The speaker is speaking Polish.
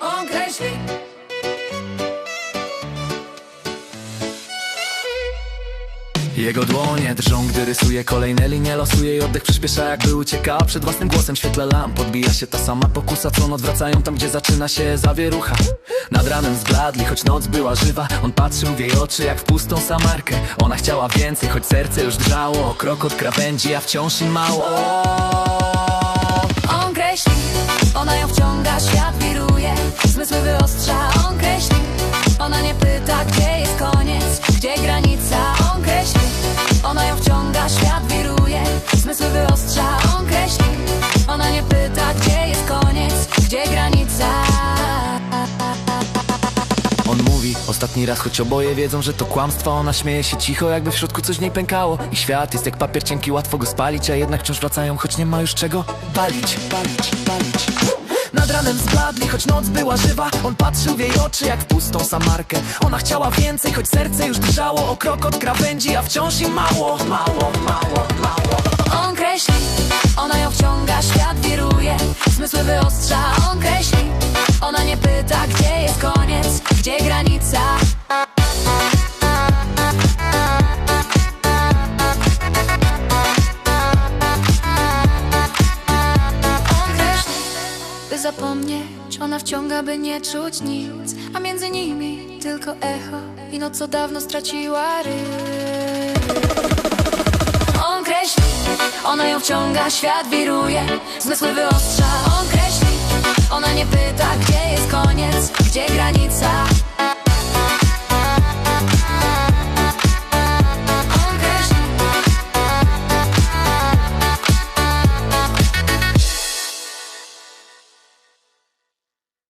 On kreśli Jego dłonie drżą, gdy rysuje kolejne linie Losuje i oddech przyspiesza, jakby ucieka Przed własnym głosem. W świetle lamp Podbija się ta sama pokusa, co on odwracają Tam, gdzie zaczyna się zawierucha. Nad ranem zbladli, choć noc była żywa On patrzył w jej oczy, jak w pustą samarkę. Ona chciała więcej, choć serce już drżało krok od krawędzi, a wciąż im mało ostatni raz, choć oboje wiedzą, że to kłamstwo Ona śmieje się cicho, jakby w środku coś w niej pękało. I świat jest jak papier cienki, łatwo go spalić A jednak wciąż wracają, choć nie ma już czego palić, palić, palić nad ranem zbladli, choć noc była żywa. On patrzył w jej oczy jak w pustą samarkę. Ona chciała więcej, choć serce już drżało O krok od krawędzi, a wciąż im mało Mało, mało, mało. On kreśli, ona ją wciąga, świat wiruje. Zmysły wyostrza, on kreśli. Ona nie pyta, gdzie zapomnieć. Ona wciąga, by nie czuć nic. A między nimi tylko echo I noc co dawno straciła ryb on kreśli, ona ją wciąga, świat wiruje Zmysły wyostrza, on kreśli Ona nie pyta, gdzie jest koniec, gdzie granica